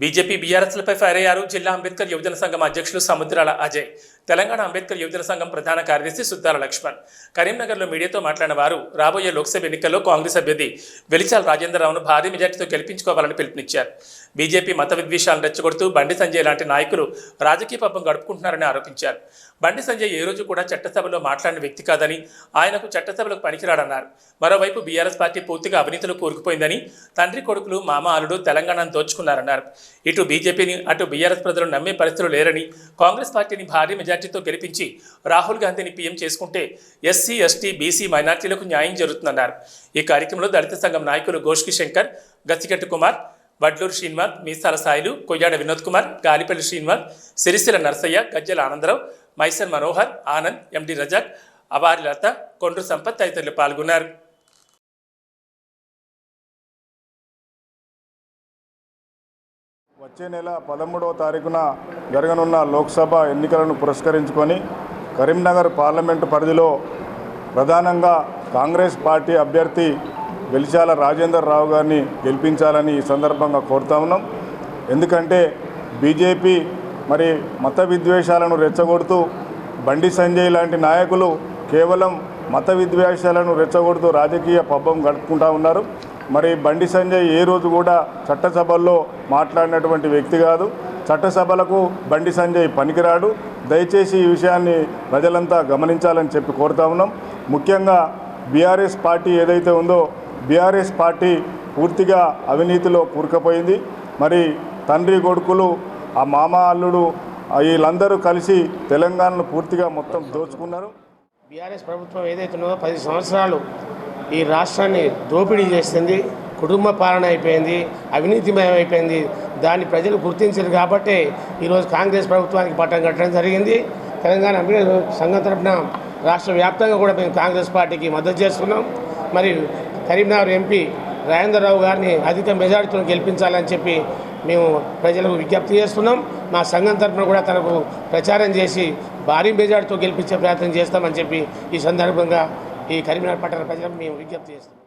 BJP బీఆర్ఎస్లపై fire అయ్యారు జిల్లా అంబేద్కర్ యువజన సంఘం అధ్యక్షులు సముద్రాల అజయ్ తెలంగాణ అంబేద్కర్ యువజన సంఘం ప్రధాన కార్యదర్శి సుద్దాల లక్ష్మణ్. కరీంనగర్లో మీడియాతో మాట్లాడిన వారు రాబోయే లోక్సభ ఎన్నికల్లో కాంగ్రెస్ అభ్యర్థి వెలిచాల రాజేంద్రరావును భారీ మెజార్టీతో గెలిపించుకోవాలని పిలుపునిచ్చారు. బీజేపీ మత విద్వేషాలను రెచ్చగొడుతూ బండి సంజయ్ లాంటి నాయకులు రాజకీయ పబ్బం గడుపుకుంటున్నారని ఆరోపించారు. బండి సంజయ్ ఏ రోజు కూడా చట్టసభలో మాట్లాడిన వ్యక్తి కాదని ఆయనకు చట్టసభలకు పనికిరాడన్నారు. మరోవైపు బీఆర్ఎస్ పార్టీ పూర్తిగా అవినీతిలో కూరుకుపోయిందని తండ్రి కొడుకులు మామ అల్లుడు తెలంగాణను దోచుకున్నారన్నారు. ఇటు బీజేపీని అటు బీఆర్ఎస్ ప్రజలు నమ్మే పరిస్థితులు లేరని కాంగ్రెస్ పార్టీని భారీ మెజార్టీతో గెలిపించి రాహుల్ గాంధీని పీఎం చేసుకుంటే ఎస్సీ ఎస్టీ బీసీ మైనార్టీలకు న్యాయం జరుగుతుందన్నారు. ఈ కార్యక్రమంలో దళిత సంఘం నాయకులు గోష్కి శంకర్ గచ్చికట్టు కుమార్ వడ్లూరు శ్రీనివాస్ మీసాల సాయిలు కొయ్యాడ వినోద్ కుమార్ గాలిపల్లి శ్రీనివాస్ సిరిసిల నర్సయ్య గజ్జల ఆనందరావు మైసన్ మనోహర్ ఆనంద్ ఎండి రజాక్ అవారి లత కొండ్రు సంపత్ తదితరులు పాల్గొన్నారు. వచ్చే నెల పదమూడవ తారీఖున జరగనున్న లోక్సభ ఎన్నికలను పురస్కరించుకొని కరీంనగర్ పార్లమెంటు పరిధిలో ప్రధానంగా కాంగ్రెస్ పార్టీ అభ్యర్థి వెలిచాల రాజేందర్ రావు గారిని గెలిపించాలని ఈ సందర్భంగా కోరుతా ఉన్నాం. ఎందుకంటే బీజేపీ మరి మత విద్వేషాలను రెచ్చగొడుతూ బండి సంజయ్ లాంటి నాయకులు కేవలం మత విద్వేషాలను రెచ్చగొడుతూ రాజకీయ పబ్బం గడుపుకుంటా ఉన్నారు. మరి బండి సంజయ్ ఏ రోజు కూడా చట్టసభల్లో మాట్లాడినటువంటి వ్యక్తి కాదు. చట్టసభలకు బండి సంజయ్ పనికిరాడు. దయచేసి ఈ విషయాన్ని ప్రజలంతా గమనించాలని చెప్పి కోరుతా ఉన్నాం. ముఖ్యంగా బీఆర్ఎస్ పార్టీ ఏదైతే ఉందో బీఆర్ఎస్ పార్టీ పూర్తిగా అవినీతిలో కూరుకుపోయింది. మరి తండ్రి కొడుకులు ఆ మామ అల్లుడు వీళ్ళందరూ కలిసి తెలంగాణను పూర్తిగా మొత్తం దోచుకున్నారు. బీఆర్ఎస్ ప్రభుత్వం ఏదైతే ఉన్నదో పది సంవత్సరాలు ఈ రాష్ట్రాన్ని దోపిడీ చేసింది కుటుంబ పాలన అయిపోయింది అవినీతిమయం అయిపోయింది. దాన్ని ప్రజలు గుర్తించారు కాబట్టే ఈరోజు కాంగ్రెస్ ప్రభుత్వానికి పట్టం కట్టడం జరిగింది. తెలంగాణ సంఘం తరపున రాష్ట్ర వ్యాప్తంగా కూడా మేము కాంగ్రెస్ పార్టీకి మద్దతు చేస్తున్నాం. మరి కరీంనగర్ ఎంపీ రాజేంద్రరావు గారిని అధిక మెజారిటీతో గెలిపించాలని చెప్పి మేము ప్రజలకు విజ్ఞప్తి చేస్తున్నాం. మా సంఘం తరఫున కూడా తనకు ప్రచారం చేసి భారీ మెజార్టీతో గెలిపించే ప్రయత్నం చేస్తామని చెప్పి ఈ సందర్భంగా ఈ కరీంనగర్ పట్టణ ప్రజలకు మేము విజ్ఞప్తి చేస్తున్నాం.